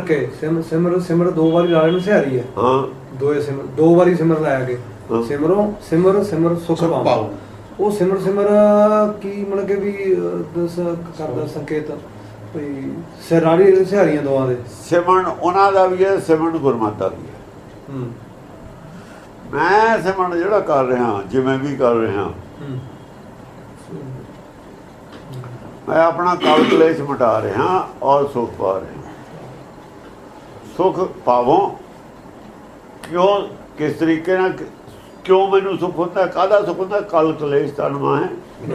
ਕੇ sim ਸਿਮਰ ਸਿਮਰ ਦੋ ਵਾਰੀ ਲਾਲੇ ਨੂੰ ਸਿਹਾਰੀ ਹੈ ਹਾਂ। ਦੋਏ ਸਿਮਰ ਦੋ ਵਾਰੀ ਸਿਮਰ ਲਾਇਆ ਕੇ। ਸਿਮਰੋਂ ਸਿਮਰ ਸਿਮਰ ਸੁਖ ਪਾਊ। ਉਹ ਸਿਮਰ ਸਿਮਰ ਕੀ ਮਤਲਬ ਕਿ ਵੀ ਦਸ ਕਰਦਾ ਸੰਕੇਤ? ਵੀ ਸਿਰਾਰੀ ਸਿਹਾਰੀਆਂ ਦੋਵਾਂ ਦੇ। ਸਿਮਰਨ ਉਹਨਾਂ ਦਾ ਵੀ ਹੈ ਸਿਮਰਨ ਗੁਰਮਤਿ ਦਾ ਵੀ ਹੈ। ਮੈਂ ਸਿਮਰਨ ਜਿਹੜਾ ਕਰ ਰਿਹਾ ਜਿਵੇਂ ਵੀ ਕਰ ਰਿਹਾ। ਹੂੰ। ਮੈਂ ਆਪਣਾ ਕਾਲ ਕਲੇਸ਼ ਮਿਟਾ ਰਿਹਾ ਔਰ ਸੁਖ ਪਾ ਰਿਹਾ। ਸੁਖ ਪਾਵੋ। ਕਿਉਂ? ਕਿਸ ਤਰੀਕੇ ਨਾਲ ਕਿਉਂ ਮੈਨੂੰ ਸੁਖ ਹੁੰਦਾ? ਕਾਹਦਾ ਸੁਖ ਹੁੰਦਾ? ਕਲ ਕਲੇਸ਼ ਤਨਮਾ ਹੈ।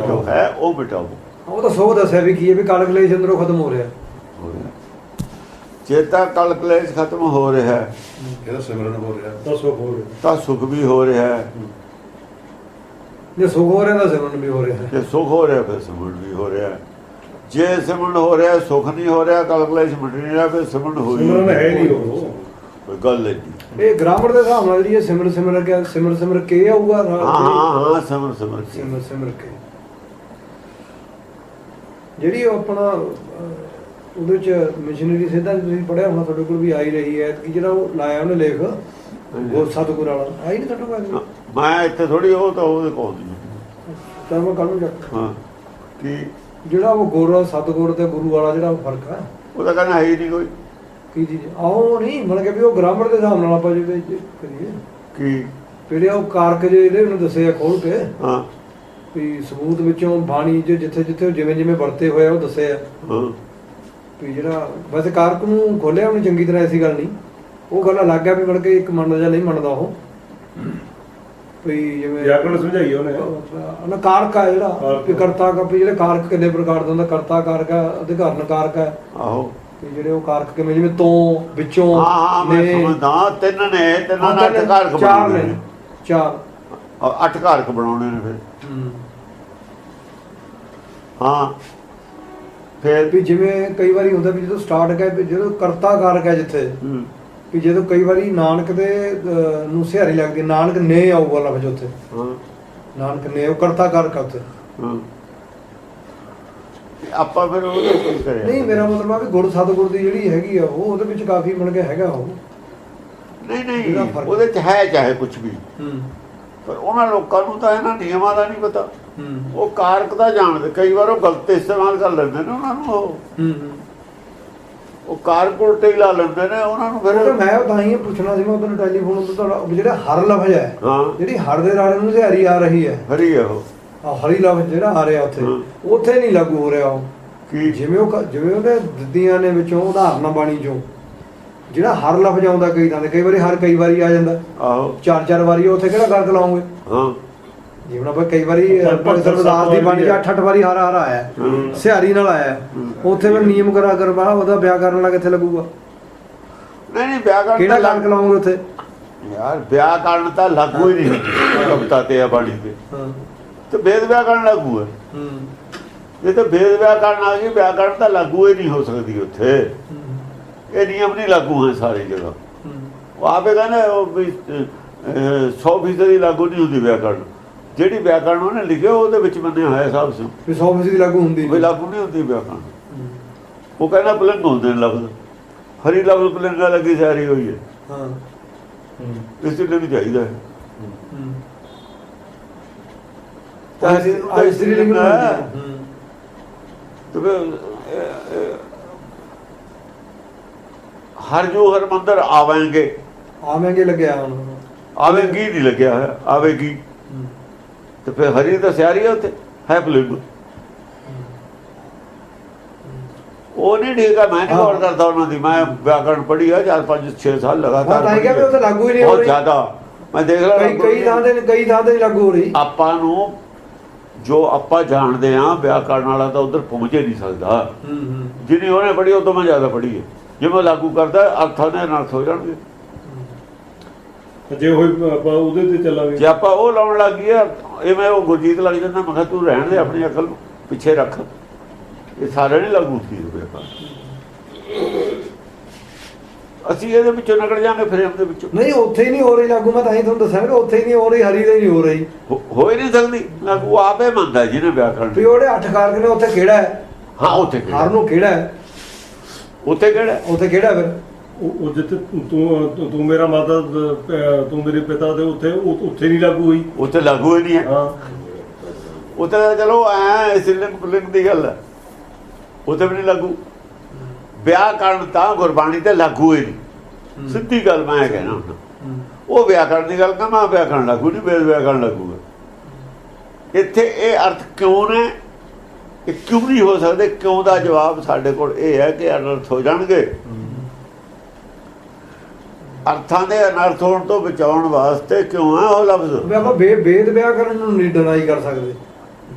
ਜੋ ਹੈ ਉਹ ਮਿਟਾਓ ਉਹ ਤਾਂ ਸੋ ਦੱਸਿਆ ਵੀ ਕੀ ਹੈ ਵੀ ਕਾਲ ਕਲੇਸ਼ ਅੰਦਰੋਂ ਖਤਮ ਹੋ ਰਿਹਾ। ਹੋ ਰਿਹਾ। ਚੇਤਾ ਕਲ ਕਲੇਸ਼ ਖਤਮ ਹੋ ਰਿਹਾ ਹੈ ਇਹਦਾ ਸਿਮਰਨ ਹੋ ਰਿਹਾ ਦੱਸੋ ਹੋ ਰਿਹਾ। ਤਾਂ ਸੁਖ ਵੀ ਹੋ ਰਿਹਾ ਹੈ। ਜੇ ਸੁਖ ਹੋ ਰਿਹਾ ਤਾਂ ਸਿਮਰਨ ਵੀ ਹੋ ਰਿਹਾ ਹੈ। ਜੇ ਸੁਖ ਹੋ ਰਿਹਾ ਫਿਰ ਸਿਮਰਨ ਵੀ ਹੋ ਰਿਹਾ ਹੈ। ਜੇ ਸਿਮਰਨ ਹੋ ਰਿਹਾ ਸੁਖ ਨਹੀਂ ਹੋ ਰਿਹਾ ਕਲ ਕਲੇਸ਼ ਮਿਟ ਨਹੀਂ ਰਿਹਾ ਫਿਰ ਸਿਮਰਨ ਹੋ ਹੀ ਸਿਮਰਨ ਹੈ ਨਹੀਂ ਉਹ ਕੋਈ ਗੱਲ ਨਹੀਂ। ਇਹ ਗ੍ਰਾਮਰ ਦੇ ਹਿਸਾਬ ਨਾਲ ਜਿਹੜੀ ਇਹ ਸਿਮਰ ਸਿਮਰ ਕੇ ਸਿਮਰ ਸਿਮਰ ਕੇ ਆਊਗਾ ਹਾਂ ਹਾਂ ਹਾਂ ਸਿਮਰ ਸਿਮਰ ਕੇ। ਸਿਮਰ ਸਿਮਰ ਕੇ। ਜਿਹੜੀ ਉਹ ਆਪਣਾ ਉਹਦੇ ਚ ਮਿਸ਼ਨਰੀ ਸਿੱਧਾ ਤੁਸੀਂ ਪੜਿਆ ਹੋਣਾ ਤੁਹਾਡੇ ਕੋਲ ਵੀ ਆਈ ਰਹੀ ਹੈ ਕਿ ਜਿਹੜਾ ਉਹ ਲਾਇਆ ਉਹਨੇ ਲੇਖ ਗੁਰ ਸਤਗੁਰ ਵਾਲਾ। ਆਈ ਨਹੀਂ ਤੁਹਾਡੇ ਕੋਲ? ਮੈਂ ਇੱਥੇ ਥੋੜੀ ਉਹ ਤਾਂ ਉਹਦੇ ਕੋਲ ਤਾਂ ਮੈਂ ਕੱਲ ਨੂੰ ਜਾ ਹਾਂ ਕੀ ਜਿਹੜਾ ਉਹ ਗੁਰ ਸਤਗੁਰ ਤੇ ਗੁਰੂ ਵਾਲਾ ਜਿਹੜਾ ਫ਼ਰਕ ਹੈ ਉਹ ਤਾਂ ਕਹਿੰਦਾ ਹੈ ਹੀ ਨਹੀਂ ਕੋਈ। ਕੀ ਚੀਜ਼? ਆਓ ਨਹੀਂ ਮਤਲਬ ਕਿ ਵੀ ਉਹ ਗ੍ਰਾਮਰ ਦੇ ਹਿਸਾਬ ਨਾਲ ਆਪਾਂ ਜਿਵੇਂ ਜੇ ਕਰੀਏ। ਕੀ? ਜਿਹੜੇ ਉਹ ਕਾਰਕ ਜਿਹੜੇ ਉਹਨੂੰ ਦੱਸੇ ਆ ਖੋਲ ਕੇ। ਹਾਂ। ਵੀ ਸਬੂਤ ਵਿੱਚੋਂ ਬਾਣੀ ਜੋ ਜਿੱਥੇ ਜਿੱਥੇ ਜਿਵੇਂ ਜਿਵੇਂ ਵਰਤੇ ਹੋਏ ਆ ਉਹ ਦੱਸੇ ਆ। ਹਾਂ। ਵੀ ਜਿਹੜਾ ਵੈਸੇ ਕਾਰਕ ਨੂੰ ਖੋਲਿਆ ਉਹਨੇ ਚੰਗੀ ਤਰ੍ਹਾਂ ਐਸੀ ਗੱਲ ਨਹੀਂ। ਉਹ ਗੱਲ ਅਲੱਗ ਹੈ ਵੀ ਮੜ ਕੇ ਇੱਕ ਮੰਨਦਾ ਜਾਂ ਨਹੀਂ ਮੰਨਦਾ ਉਹ। ਵੀ ਜਿਵੇਂ ਵਿਆਕਰਣ ਸਮਝਾਈ ਉਹਨੇ। ਉਹਨਾਂ ਕਾਰਕ ਆ ਜਿਹੜਾ ਕਾਰਕ। ਵੀ ਕਰਤਾ ਕਾ ਵੀ ਜਿਹੜੇ ਕਾਰਕ ਕਿੰਨੇ ਪ੍ਰਕਾਰ ਦੇ ਹੁੰਦਾ ਕਰਤਾ ਕਾਰਕ ਹੈ ਅਧਿਕਾਰਨ ਕਾਰਕ ਹੈ। ਆਹੋ। ਵੀ ਜਿਹੜੇ ਉਹ ਕਾਰਕ ਕਿਵੇਂ ਜਿਵੇਂ ਤੋਂ ਵਿੱਚੋਂ ਹਾਂ ਹਾਂ ਮੈਂ ਨੇ, ਸਮਝਦਾ ਤਿੰਨ ਨੇ ਤਿੰਨਾਂ ਨਾਲ ਚਾਰ ਬਣਾਉਣੇ ਨੇ ਚਾਰ। ਅੱਠ ਘਰ ਬਣਾਉਣੇ ਨੇ ਫਿਰ। ਹੂੰ। ਫਿਰ? ਵੀ ਜਿਵੇਂ ਕਈ ਵਾਰੀ ਹੁੰਦਾ ਵੀ ਜਦੋਂ ਸਟਾਰਟ ਹੈ ਵੀ ਜਦੋਂ ਕਰਤਾ ਕਾਰਕ ਹੈ ਜਿੱਥੇ ਹੂੰ, ਵੀ ਜਦੋਂ ਕਈ ਵਾਰੀ ਨਾਨਕ ਦੇ ਅਹ, ਨੂੰ ਸਿਹਾਰੀ ਲੱਗਦੀ ਨਾਨਕ ਨੇ ਆਊਗਾ ਲਫ਼ਜ਼ ਉੱਥੇ। ਹਾਂ। ਨਾਨਕ ਨੇ ਉਹ ਕਰਤਾ ਕਾਰਕ ਆ ਉੱਥੇ। ਹਾਂ। ਤੇ ਆਪਾਂ ਫਿਰ ਉਹਦੇ ਕੀ ਕਰਿਆ? ਨਹੀਂ ਮੇਰਾ ਮਤਲਬ ਆ ਵੀ ਗੁਰ ਸਤਗੁਰ ਦੀ ਜਿਹੜੀ ਹੈਗੀ ਆ ਉਹ ਉਹਦੇ ਵਿੱਚ ਕਾਫੀ ਮਿਲ ਕੇ ਹੈਗਾ ਉਹ। ਨਹੀਂ ਨਹੀਂ ਫਰਕ- ਉਹਦੇ ਚ ਹੈ ਚਾਹੇ ਕੁਝ ਵੀ। ਹੂੰ। ਪਰ ਉਹਨਾਂ ਲੋਕਾਂ ਨੂੰ ਤਾਂ ਇਹਨਾਂ ਨਿਯਮਾਂ ਦਾ ਨਹੀਂ ਪਤਾ। ਹੂੰ। ਉਹ ਕਾਰਕ ਦਾ ਜਾਣਦੇ। ਕਈ ਵਾਰ ਉਹ ਗਲਤ ਇਸਤੇਮਾਲ ਕਰ ਲੈਂਦੇ ਨੇ ਉਹਨਾਂ ਨੂੰ ਉਹ। ਹੂੰ। ਉਹ ਕਾਰਕ ਉਲਟੇ ਹੀ ਲਾ ਲੈਂਦੇ ਨੇ ਉਹਨਾਂ ਨੂੰ ਫਿਰ ਮੈਂ ਤਾਂ ਹੀ ਪੁੱਛਣਾ ਸੀ ਮੈਂ ਉਹਨੂੰ ਟੈਲੀਫੋਨ ਉੱਤੇ ਤੁਹਾਡਾ ਜਿਹੜਾ ਹਰ ਲਫ਼ਜ਼ ਹੈ ਜਿਹੜੀ ਹਰ ਦੇ ਨਾਲ ਨੂੰ ਸਿਹਾਰੀ ਆ ਰਹੀ ਹੈ। ਹਰੀ ਹੈ ਉਹ। ਆ ਹਰੀ ਲਫ਼ਜ਼ ਜਿਹੜਾ ਆ ਰਿਹਾ ਉੱਥੇ। ਉੱਥੇ ਨਹੀਂ ਲਾਗੂ ਹੋ ਰਿਹਾ ਉਹ। ਕੀ? ਜਿਵੇਂ ਉਹ ਜਿਵੇਂ ਉਹਦੇ ਦਿੱਤੀਆਂ ਨੇ ਵਿੱਚੋਂ ਉਦਾਹਰਨਾਂ ਬਾਣੀ ਚੋਂ। ਜਿਹੜਾ ਹਰ ਲਫ਼ਜ਼ ਆਉਂਦਾ ਕਈ ਤਾਂ ਕਈ ਵਾਰੀ ਹਰ ਕਈ ਵਾਰੀ ਆ ਜਾਂਦਾ। ਆਹੋ। ਚਾਰ ਚਾਰ ਵਾਰੀ ਉੱਥੇ ਕਿਹੜਾ ਗਲਤ ਲਾਉਂਗੇ? ਹਾਂ। ਜਿਵੇਂ ਆਪਾਂ ਕਈ ਵਾਰੀ ਰਵਿਦਾਸ ਦੀ ਬਾਣੀ 'ਚ। ਅੱਠ ਅੱਠ ਵਾਰੀ ਹਰ ਹਰ ਆਇਆ। ਸਿਹਾਰੀ ਨਾਲ ਆਇਆ। ਉੱਥੇ ਫਿਰ ਨਿਯਮ ਕਰਾ ਕਰਵਾ ਉਹਦਾ ਵਿਆਕਰਨ ਵਾਲਾ ਕਿੱਥੇ ਲੱਗੂਗਾ। ਨਹੀਂ ਨਹੀਂ ਵਿਆਕਰਨ ਕਿਹੜਾ ਤਾਂ ਗਲਤ ਲਾਉਂਗੇ ਉੱਥੇ? ਯਾਰ ਵਿਆਕਰਨ ਤਾਂ ਲਾਗੂ ਹੀ ਨਹੀਂ। ਕਵਿਤਾ ਤੇ ਆ ਬਾਣੀ ਤੇ। ਹਾਂ। ਤੇ ਵੇਦ ਵਿਆਕਰਨ ਲਾਗੂ ਹੈ। ਹੂੰ। ਜੇ ਤਾਂ ਵੇਦ ਵਿਆਕਰਨ ਆ ਗਈ ਵਿਆਕਰਨ ਤਾਂ ਲਾਗੂ ਹੀ ਨਹੀਂ ਹੋ ਸਕਦੀ ਉੱਥੇ। ਇਹ ਨਿਯਮ ਨਹੀਂ ਲਾਗੂ ਹੈ ਸਾਰੀ ਜਗ੍ਹਾ। ਹੂੰ। ਉਹ ਆਪੇ ਕਹਿੰਦੇ ਉਹ ਵੀ 100% ਹੀ ਲਾਗੂ ਨਹੀਂ ਹੁੰਦੀ ਵਿਆਕਰਨ ਜਿਹੜੀ ਵਿਆਕਰਨ ਉਹਨੇ ਲਿਖਿਆ ਉਹਦੇ ਵਿੱਚ ਮੰਨਿਆ ਹੋਇਆ ਸਭ ਸੋ। ਵੀ 100% ਦੀ ਲਾਗੂ ਹੁੰਦੀ ਵੀ। ਲਾਗੂ ਨਹੀਂ ਹੁੰਦੀ ਵਿਆਕਰਨ ਹੂੰ, ਉਹ ਕਹਿੰਦਾ ਪੁਲਿੰਗ ਹੁੰਦੇ ਨੇ ਲਫ਼ਜ਼। ਹਰੀ ਲਫ਼ਜ਼ ਪੁਲਿੰਗਾ ਲੱਗੀ ਸਾਰੀ ਹੋਈ ਹੈ। ਹਾਂ। ਇਸ ਲਈ ਨਹੀਂ ਚਾਹੀਦਾ ਹੈ। ਤਾਂ ਸ੍ਰੀ ਲਿੰਗ ਹਰ ਜੋ ਹਰ ਮੰਦਰ ਆਵੇਂਗੇ। ਆਵੇਂਗੇ ਲੱਗਿਆ ਹੁਣ। ਆਵੇਗੀ ਨਹੀਂ ਲੱਗਿਆ ਹੈ ਆਵੇਗੀ। ਤੇ ਫਿਰ ਹਰੀ ਤਾਂ ਸਿਆਰੀ ਹੈ ਉੱਥੇ ਹੈ ਪੁਲਿੰਗ ਉਹ ਨਹੀਂ ਠੀਕ ਮੈਂ ਨਹੀਂ। ਗੌਰ ਕਰਦਾ ਉਹਨਾਂ ਦੀ। ਮੈਂ ਵਿਆਕਰਣ ਪੜ੍ਹੀ ਆ 4 5 6 ਸਾਲ ਲਗਾਤਾਰ ਹੀ ਕਿਹਾ ਵੀ ਉੱਥੇ ਲਾਗੂ ਹੀ ਨਹੀਂ ਹੋ ਬਹੁਤ ਰਹੀ। ਜ਼ਿਆਦਾ। ਮੈਂ ਦੇਖ ਲਿਆ ਕਈ ਕਈ ਥਾਂ ਤੇ ਕਈ ਥਾਂ ਤੇ ਲਾਗੂ ਹੋ ਰਹੀ। ਆਪਾਂ ਨੂੰ ਜੋ ਆਪਾਂ ਜਾਣਦੇ ਆ ਵਿਆਕਰਣ ਵਾਲਾ ਤਾਂ ਉਧਰ ਪਹੁੰਚ ਹੀ ਨਹੀਂ ਸਕਦਾ ਜਿੰਨੀ ਉਹਨੇ ਪੜ੍ਹੀ ਉਹ ਤੋਂ ਮੈਂ ਜ਼ਿਆਦਾ ਪੜ੍ਹੀ ਹੈ ਜੇ ਮੈਂ ਲਾਗੂ ਕਰਦਾ ਅਰਥਾਂ ਦੇ ਨਾਲ ਹੋ ਜਾਣਗੇ। ਜੇ ਹੋਈ ਆਪਾਂ ਉਹਦੇ ਤੇ ਚੱਲਾਂਗੇ ਜੇ ਆਪਾਂ ਉਹ ਲਾਉਣ ਲੱਗੀ ਆ ਐਵੇਂ ਉਹ ਗੁਰਜੀਤ ਲੱਗ ਜਾਂਦਾ ਮੈਂ ਕਿਹਾ ਤੂੰ ਰਹਿਣ ਦੇ ਆਪਣੀ ਅਕਲ ਨੂੰ ਪਿੱਛੇ ਰੱਖ। ਇਹ ਸਾਰੇ ਨਹੀਂ ਲਾਗੂ ਕੀ ਹੋਵੇਗਾ ਅਸੀਂ ਇਹਦੇ ਵਿੱਚੋਂ ਨਿਕਲ ਜਾਾਂਗੇ ਫਰੇਮ ਦੇ ਵਿੱਚੋਂ। ਨਹੀਂ ਉੱਥੇ ਹੀ ਨਹੀਂ ਹੋ ਰਹੀ ਲਾਗੂ ਮੈਂ ਤਾਂ ਹੀ ਤੁਹਾਨੂੰ ਦੱਸਿਆ ਕਿ ਉੱਥੇ ਹੀ ਨਹੀਂ ਹੋ ਰਹੀ ਹਰੀ ਦੇ ਨਹੀਂ ਹੋ ਰਹੀ। ਹੋ ਹੋ ਹੀ ਨਹੀਂ ਸਕਦੀ। ਲਾਗੂ ਆਪੇ ਮੰਨਦਾ ਜਿਹਨੇ ਵਿਆਕਰਣ ਵੀ ਉਹਦੇ ਅੱਠ ਕਾਰਕ ਨੇ ਉੱਥੇ ਕਿਹੜਾ ਹੈ? ਹਾਂ ਉੱਥੇ ਕਿਹੜਾ ਹਰ ਨੂੰ ਕਿਹੜਾ ਹੈ? ਉੱਥੇ ਕਿਹੜਾ ਉੱਥੇ ਕਿਹੜਾ ਫਿਰ? ਉਹ ਉਹ ਜਿੱਥੇ ਤੂੰ ਤੂੰ- ਤੂੰ ਮੇਰਾ ਮਾਤਾ ਤੂੰ ਮੇਰੇ ਪਿਤਾ ਦੇ ਉੱਥੇ ਉੱਥੇ ਨਹੀਂ ਲਾਗੂ ਹੋਈ। ਉੱਥੇ ਲਾਗੂ ਹੀ ਨਹੀਂ ਹੈ। ਹਾਂ। ਉੱਥੇ ਤਾਂ ਚਲੋ ਐ ਇਸ ਲਿੰਗ ਲਿੰਗ ਦੀ ਗੱਲ ਹੈ। ਉੱਥੇ ਵੀ ਨਹੀਂ ਲਾਗੂ। ਵਿਆਹ ਕਰਨ ਤਾਂ ਗੁਰਬਾਣੀ ਤੇ ਲਾਗੂ ਹੀ ਨਹੀਂ। ਸਿੱਧੀ ਗੱਲ ਮੈਂ ਕਹਿਣਾ ਉਹ ਵਿਆਹ ਕਰਨ ਦੀ ਗੱਲ ਤਾਂ ਮੈਂ ਵਿਆਹ ਕਰਨ ਲਾਗੂ ਨਹੀਂ ਬੇਦ ਵਿਆਹ ਕਰਨ ਲੱਗੂਗਾ ਇੱਥੇ ਇਹ ਅਰਥ ਕਿਉਂ ਨੇ? ਇਹ ਕਿਉਂ ਨਹੀਂ ਹੋ ਸਕਦੇ? ਕਿਉਂ ਦਾ ਜਵਾਬ ਸਾਡੇ ਕੋਲ ਇਹ ਹੈ ਕਿ ਅਨਰਥ ਹੋ ਜਾਣਗੇ? ਅਰਥਾਂ ਦੇ ਅਨਰਥ ਹੋਣ ਤੋਂ ਬਚਾਉਣ ਵਾਸਤੇ ਕਿਉਂ ਹੈ ਉਹ ਲਫ਼ਜ਼? ਵੀ ਆਪਾਂ ਵੇ- ਵੇਦ ਵਿਆਕਰਨ ਨੂੰ ਨਹੀਂ ਡਿਨਾਈ ਕਰ ਸਕਦੇ।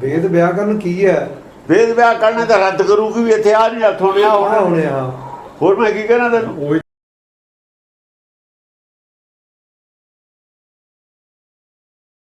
ਵੇਦ ਵਿਆਕਰਨ ਕੀ ਹੈ? ਵੇਦ ਵਿਆਹ ਕਰਨੇ ਤਾਂ ਰੱਦ ਕਰੂਗੀ ਵੀ ਇੱਥੇ ਆ ਨਹੀਂ ਅਰਥ ਹੋਣੇ ਆ ਆਹ ਹੋਣਾ ਹੋਣੇ ਹਾਂ। ਹੋਰ ਮੈਂ ਕੀ ਕਹਿਣਾ ਤੈਨੂੰ?